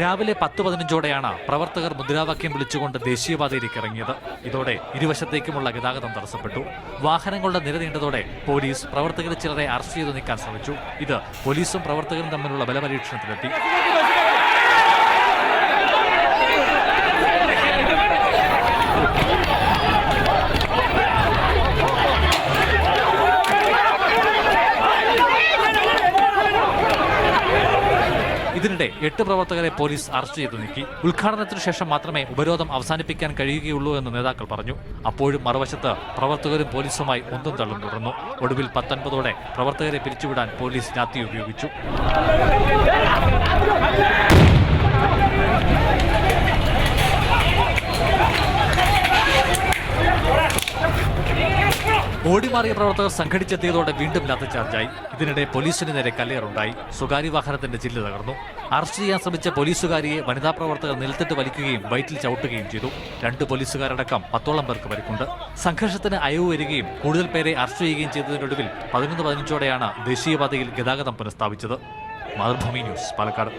രാവിലെ പത്ത് പതിനഞ്ചോടെയാണ് പ്രവർത്തകർ മുദ്രാവാക്യം വിളിച്ചുകൊണ്ട് ദേശീയപാതയിലേക്ക് ഇറങ്ങിയത് ഇതോടെ ഇരുവശത്തേക്കുമുള്ള ഗതാഗതം തടസ്സപ്പെട്ടു. വാഹനങ്ങളുടെ നിര നീണ്ടതോടെ പോലീസ് പ്രവർത്തകരെ ചിലരെ അറസ്റ്റ് ചെയ്തു നീക്കാൻ ശ്രമിച്ചു. ഇത് പോലീസും പ്രവർത്തകരും തമ്മിലുള്ള ബലപരീക്ഷണത്തിലെത്തി. ഇതിനിടെ എട്ട് പ്രവർത്തകരെ പോലീസ് അറസ്റ്റ് ചെയ്തു നീക്കി. ഉദ്ഘാടനത്തിനു ശേഷം മാത്രമേ ഉപരോധം അവസാനിപ്പിക്കാൻ കഴിയുകയുള്ളൂ എന്ന് നേതാക്കൾ പറഞ്ഞു. അപ്പോഴും മറുവശത്ത് പ്രവർത്തകരും പോലീസുമായി ഒന്നും തള്ളും തുടർന്നു. ഒടുവിൽ പത്തൊൻപതോടെ പ്രവർത്തകരെ പിരിച്ചുവിടാൻ പോലീസ് രാത്രി ഉപയോഗിച്ചു. ഓടിമാറിയ പ്രവർത്തകർ സംഘടിച്ചെത്തിയതോടെ വീണ്ടും ലാത്തിച്ചാർജായി ഇതിനിടെ പോലീസിന് നേരെ കല്ലേറുണ്ടായി സ്വകാര്യ വാഹനത്തിന്റെ ചില്ല് തകർന്നു. അറസ്റ്റ് ചെയ്യാൻ ശ്രമിച്ച പോലീസുകാരിയെ വനിതാ പ്രവർത്തകർ നിലത്തിട്ട് വലിക്കുകയും വയറ്റിൽ ചവിട്ടുകയും ചെയ്തു. രണ്ട് പോലീസുകാരടക്കം പത്തോളം പേർക്ക് പരിക്കുണ്ട്. സംഘർഷത്തിന് അയവ് വരികയും കൂടുതൽ പേരെ അറസ്റ്റ് ചെയ്യുകയും ചെയ്തതിനൊടുവിൽ പതിനൊന്ന് പതിനഞ്ചോടെയാണ് ദേശീയപാതയിൽ ഗതാഗതം പുനഃസ്ഥാപിച്ചത്. മാതൃഭൂമി ന്യൂസ് പാലക്കാട്.